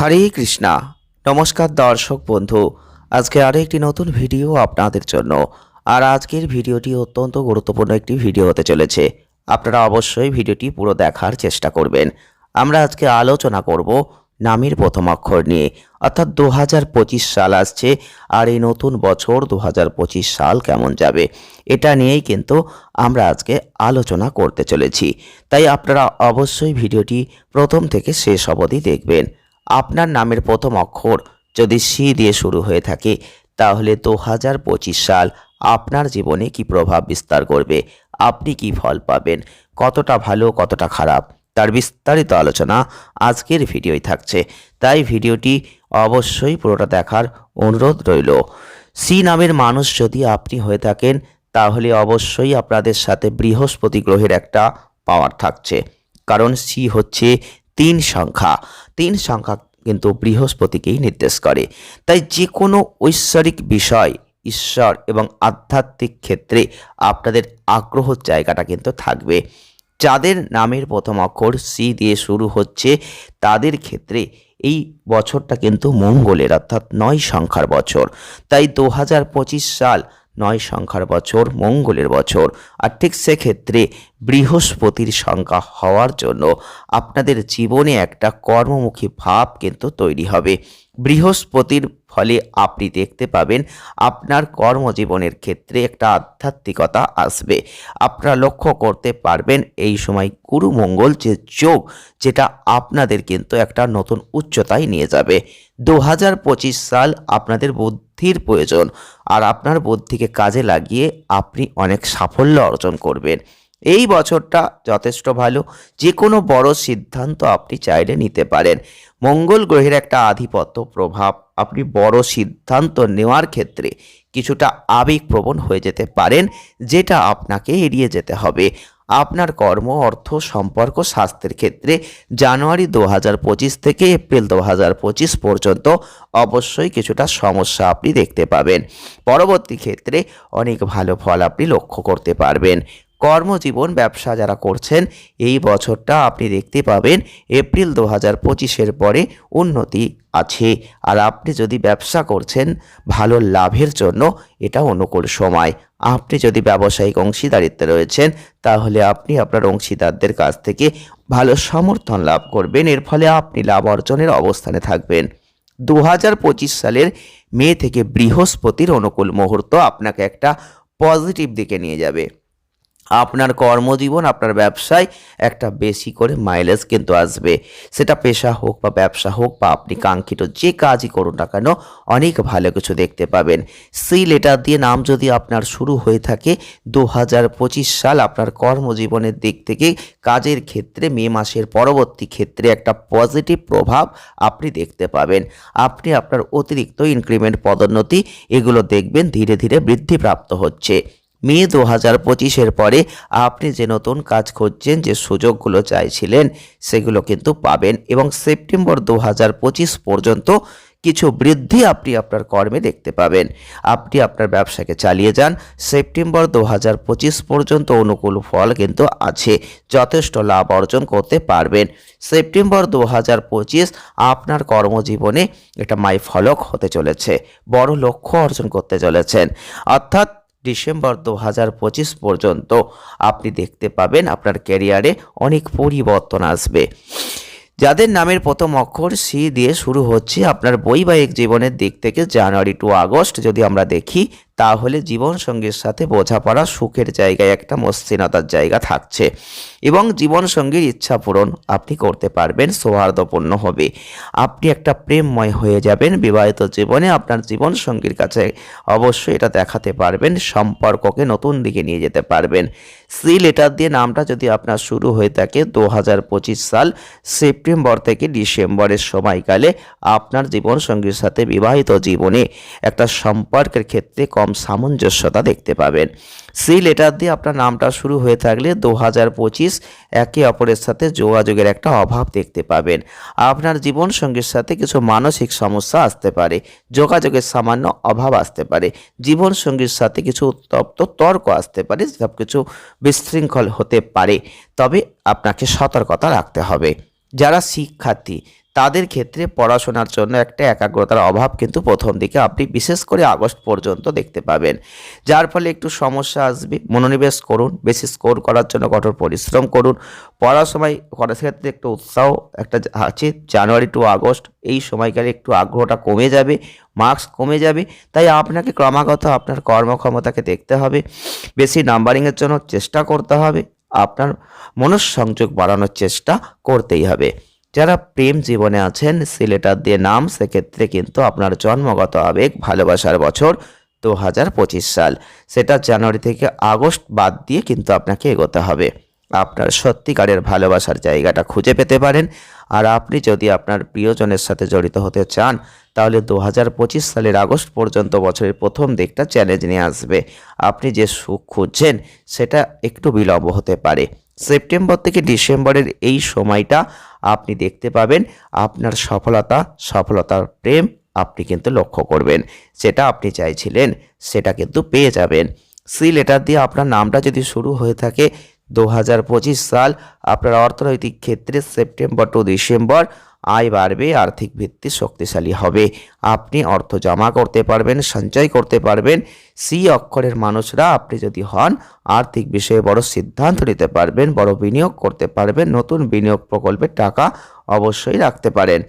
হরে কৃষ্ণা। নমস্কার দর্শক বন্ধু, আজকে আরও একটি নতুন ভিডিও আপনাদের জন্য। আর আজকের ভিডিওটি অত্যন্ত গুরুত্বপূর্ণ একটি ভিডিও হতে চলেছে। আপনারা অবশ্যই ভিডিওটি পুরো দেখার চেষ্টা করবেন। আমরা আজকে আলোচনা করব নামের প্রথম অক্ষর নিয়ে। অর্থাৎ দু হাজার পঁচিশ সাল আসছে আর এই নতুন বছর দু হাজার পঁচিশ সাল কেমন যাবে, এটা নিয়েই কিন্তু আমরা আজকে আলোচনা করতে চলেছি। তাই আপনারা অবশ্যই ভিডিওটি প্রথম থেকে শেষ অবধি দেখবেন। আপনার নামের প্রথম অক্ষর যদি সি দিয়ে শুরু হয়ে থাকে, তাহলে দু হাজার পঁচিশ সাল আপনার জীবনে কি প্রভাব বিস্তার করবে? আপনি কি ফল পাবেন? কতটা ভালো, কতটা খারাপ? তার বিস্তারিত আলোচনা আজকের ভিডিওই থাকছে। তাই ভিডিওটি অবশ্যই পুরোটা দেখার অনুরোধ রইল। সি নামের মানুষ যদি আপনি হয়ে থাকেন, তাহলে অবশ্যই আপনাদের সাথে বৃহস্পতি গ্রহের একটা পাওয়ার থাকছে। কারণ সি হচ্ছে তিন সংখ্যা। তিন সংখ্যা কিন্তু বৃহস্পতিকেই নির্দেশ করে। তাই যে কোনো ঐশ্বরিক বিষয়, ঈশ্বর এবং আধ্যাত্মিক ক্ষেত্রে আপনাদের আগ্রহ জায়গাটা কিন্তু থাকবে। যাদের নামের প্রথম অক্ষর সি দিয়ে শুরু হচ্ছে, তাদের ক্ষেত্রে এই বছরটা কিন্তু মঙ্গলের অর্থাৎ নয় সংখ্যার বছর। তাই দু হাজার পঁচিশ সাল নয় সংখ্যার বছর, মঙ্গলের বছর। আর ঠিক সেক্ষেত্রে বৃহস্পতির সংখ্যা হওয়ার জন্য আপনাদের জীবনে একটা কর্মমুখী ভাব কিন্তু তৈরি হবে। বৃহস্পতির ফলে আপনি দেখতে পাবেন আপনার কর্মজীবনের ক্ষেত্রে একটা আধ্যাত্মিকতা আসবে। আপনারা লক্ষ্য করতে পারবেন এই সময় গুরু মঙ্গল যে যোগ, যেটা আপনাদের কিন্তু একটা নতুন উচ্চতায় নিয়ে যাবে। দু হাজার পঁচিশ সাল আপনাদের বুদ্ধির প্রয়োজন, আর আপনার বুদ্ধিকে কাজে লাগিয়ে আপনি অনেক সাফল্য অর্জন করবেন। এই বছরটা যথেষ্ট ভালো। যে কোনো বড় সিদ্ধান্ত আপনি চাইলে নিতে পারেন। মঙ্গল গ্রহের একটা আধিপত্য প্রভাব আপনি বড় সিদ্ধান্ত নেওয়ার ক্ষেত্রে কিছুটা আবেগপ্রবণ হয়ে যেতে পারেন, যেটা আপনাকে এড়িয়ে যেতে হবে। আপনার কর্ম, অর্থ, সম্পর্ক, স্বাস্থ্যের ক্ষেত্রে জানুয়ারি দু হাজার পঁচিশ থেকে এপ্রিল দু হাজার পঁচিশ পর্যন্ত অবশ্যই কিছুটা সমস্যা আপনি দেখতে পাবেন। পরবর্তী ক্ষেত্রে অনেক ভালো ফল আপনি লক্ষ্য করতে পারবেন। কর্মজীবন ব্যবসা যারা করছেন, এই বছরটা আপনি দেখতে পাবেন এপ্রিল দু হাজার পঁচিশের পরে উন্নতি আছে। আর আপনি যদি ব্যবসা করছেন ভালো লাভের জন্য, এটা অনুকূল সময়। আপনি যদি ব্যবসায়িক অংশীদারিত্বে রয়েছেন, তাহলে আপনি আপনার অংশীদারদের কাছ থেকে ভালো সমর্থন লাভ করবেন। এর ফলে আপনি লাভ অর্জনের অবস্থানে থাকবেন। দু হাজার পঁচিশ সালের মে থেকে বৃহস্পতির অনুকূল মুহূর্ত আপনাকে একটা পজিটিভ দিকে নিয়ে যাবে। আপনার কর্মজীবন, আপনার ব্যবসায় একটা বেশি করে মাইলেজ কিন্তু আসবে। সেটা পেশা হোক বা ব্যবসা হোক বা আপনি কাঙ্ক্ষিত যে কাজই করুন না কেন, অনেক ভালো কিছু দেখতে পাবেন। সেই লেটার দিয়ে নাম যদি আপনার শুরু হয়ে থাকে দু হাজার পঁচিশ সাল আপনার কর্মজীবনের দিক থেকে কাজের ক্ষেত্রে, মে মাসের পরবর্তী ক্ষেত্রে একটা পজিটিভ প্রভাব আপনি দেখতে পাবেন। আপনি আপনার অতিরিক্ত ইনক্রিমেন্ট পদোন্নতি, এগুলো দেখবেন ধীরে ধীরে বৃদ্ধিপ্রাপ্ত হচ্ছে। মে দু হাজার পঁচিশের পরে আপনি যে নতুন কাজ খুঁজছেন, যে সুযোগগুলো চাইছিলেন, সেগুলো কিন্তু পাবেন এবং সেপ্টেম্বর দু হাজার পঁচিশ পর্যন্ত কিছু বৃদ্ধি আপনি আপনার কর্মে দেখতে পাবেন। আপনি আপনার ব্যবসাকে চালিয়ে যান, সেপ্টেম্বর দু হাজার পঁচিশ পর্যন্ত অনুকূল ফল কিন্তু আছে, যথেষ্ট লাভ অর্জন করতে পারবেন। সেপ্টেম্বর দু হাজার পঁচিশ আপনার কর্মজীবনে এটা মাই ফলক হতে চলেছে, বড় লক্ষ্য অর্জন করতে চলেছেন। অর্থাৎ ডিসেম্বর দু হাজার পঁচিশ পর্যন্ত। আপনি দেখতে পাবেন আপনার ক্যারিয়ারে অনেক পরিবর্তন আসবে। যাদের নামের প্রথম অক্ষর সি দিয়ে শুরু হচ্ছে, আপনার বৈবাহিক জীবনের দিক থেকে জানুয়ারি টু আগস্ট যদি আমরা দেখি, তাহলে জীবনসঙ্গীর সাথে বোঝাপড়া সুখের জায়গায় একটা মসৃণতার জায়গা থাকছে। এবং জীবনসঙ্গীর ইচ্ছা পূরণ আপনি করতে পারবেন, সৌহার্দ্যপূর্ণ হবে। আপনি একটা প্রেমময় হয়ে যাবেন, বিবাহিত জীবনে আপনার জীবনসঙ্গীর কাছে অবশ্যই এটা দেখাতে পারবেন, সম্পর্ককে নতুন দিকে নিয়ে যেতে পারবেন। সি লেটার দিয়ে নামটা যদি আপনার শুরু হয়ে থাকে দু হাজার পঁচিশ সাল সেপ্টেম্বর থেকে ডিসেম্বরের সময়কালে আপনার জীবনসঙ্গীর সাথে বিবাহিত জীবনে একটা সম্পর্কের ক্ষেত্রে কম সামঞ্জস্যতা দেখতে পাবেন। সি লেটার দিয়ে আপনার নামটা শুরু হয়ে থাকলে দু হাজার পঁচিশ একে অপরের সাথে যোগাযোগের একটা অভাব দেখতে পাবেন। আপনার জীবনসঙ্গীর সাথে কিছু মানসিক সমস্যা আসতে পারে, যোগাযোগের সামান্য অভাব আসতে পারে, জীবনসঙ্গীর সাথে কিছু উত্তপ্ত তর্ক আসতে পারে সব কিছু বিশৃঙ্খল হতে পারে। তবে আপনাকে সতর্কতা রাখতে হবে। যারা শিক্ষার্থী, তাদের ক্ষেত্রে পড়াশোনার জন্য একটা একাগ্রতার অভাব কিন্তু প্রথম দিকে আপনি বিশেষ করে আগস্ট পর্যন্ত দেখতে পাবেন। যার ফলে একটু সমস্যা আসবে। মনোনিবেশ করুন, বেশি স্কোর করার জন্য কঠোর পরিশ্রম করুন। পড়ার সময় করার ক্ষেত্রে একটু উৎসাহ, একটা আছে জানুয়ারি টু আগস্ট এই সময়কালে একটু আগ্রহটা কমে যাবে মার্কস কমে যাবে। তাই আপনাকে ক্রমাগত আপনার কর্মক্ষমতাকে দেখতে হবে। বেশি নাম্বারিংয়ের জন্য চেষ্টা করতে হবে। আপনার মনঃসংযোগ বাড়ানোর চেষ্টা করতেই হবে। যারা প্রেম জীবনে আছেন সিলেটার দিয়ে নাম, সেক্ষেত্রে কিন্তু আপনার জন্মগত আবেগ, ভালোবাসার বছর দু হাজার পঁচিশ সাল। সেটা জানুয়ারি থেকে আগস্ট বাদ দিয়ে কিন্তু আপনাকে এগোতে হবে। আপনার সত্যিকারের ভালোবাসার জায়গাটা খুঁজে পেতে পারেন। আর আপনি যদি আপনার প্রিয়জনের সাথে জড়িত হতে চান, তাহলে দু হাজার পঁচিশ সালের আগস্ট পর্যন্ত বছরের প্রথম দিকটা চ্যালেঞ্জ নিয়ে আসবে। আপনি যে সুখ খুঁজছেন, সেটা একটু বিলম্ব হতে পারে। সেপ্টেম্বর থেকে ডিসেম্বরের এই সময়টা আপনি দেখতে পাবেন, আপনার সফলতা, সফলতার প্রেম আপনি কিন্তু লক্ষ্য করবেন। যেটা আপনি চাইছিলেন, সেটা কিন্তু পেয়ে যাবেন। সি লেটার দিয়ে আপনার নামটা যদি শুরু হয়ে থাকে দু হাজার পঁচিশ সাল আপনার অর্থনৈতিক ক্ষেত্রে সেপ্টেম্বর টু ডিসেম্বর আয় বাড়বে, আর্থিক ভিত্তি শক্তিশালী হবে। আপনি অর্থ জমা করতে পারবেন, সঞ্চয় করতে পারবেন। সি অক্ষরের মানুষরা আপনি যদি হন, আর্থিক বিষয়ে বড় সিদ্ধান্ত নিতে পারবেন, বড় বিনিয়োগ করতে পারবেন, নতুন বিনিয়োগ প্রকল্পের টাকা অবশ্যই রাখতে পারেন।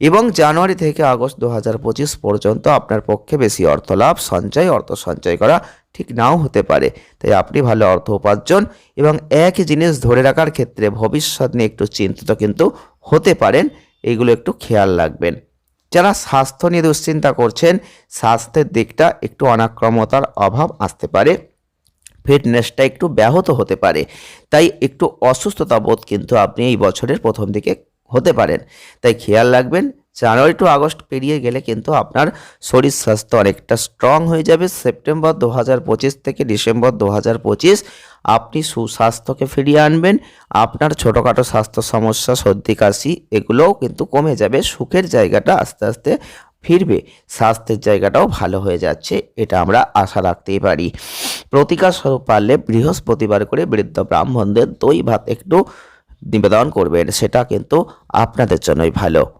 এবং জানুয়ারি থেকে আগস্ট দু হাজার পঁচিশ পর্যন্ত আপনার পক্ষে বেশি অর্থ লাভ সঞ্চয়, অর্থ সঞ্চয় করা ঠিক নাও হতে পারে। তাই আপনি ভালো অর্থ উপার্জন এবং একই জিনিস ধরে রাখার ক্ষেত্রে ভবিষ্যৎ নিয়ে একটু চিন্তিত কিন্তু হতে পারেন। এগুলো একটু খেয়াল রাখবেন। যারা স্বাস্থ্য নিয়ে দুশ্চিন্তা করছেন, স্বাস্থ্যের দিকটা একটু অনাক্রমতার অভাব আসতে পারে। ফিটনেসটা একটু ব্যাহত হতে পারে। তাই একটু অসুস্থতা বোধ কিন্তু আপনি এই বছরের প্রথম দিকে হতে পারেন। তাই খেয়াল রাখবেন জানুয়ারি টু আগস্ট পেরিয়ে গেলে কিন্তু আপনার শরীর স্বাস্থ্য অনেকটা স্ট্রং হয়ে যাবে। সেপ্টেম্বর দু হাজার পঁচিশ থেকে ডিসেম্বর দু হাজার পঁচিশ আপনি সুস্বাস্থ্যকে ফিরিয়ে আনবেন। আপনার ছোটোখাটো স্বাস্থ্য সমস্যা, সর্দি, কাশি এগুলোও কিন্তু কমে যাবে। সুখের জায়গাটা আস্তে আস্তে ফিরবে। স্বাস্থ্যের জায়গাটাও ভালো হয়ে যাচ্ছে, এটা আমরা আশা রাখতেই পারি। প্রতিকার স্বরূপ পারলে বৃহস্পতিবার করে বৃদ্ধ ব্রাহ্মণদের দই ভাত একটু নিবেদন করবেন, সেটা কিন্তু আপনাদের জন্যই ভালো।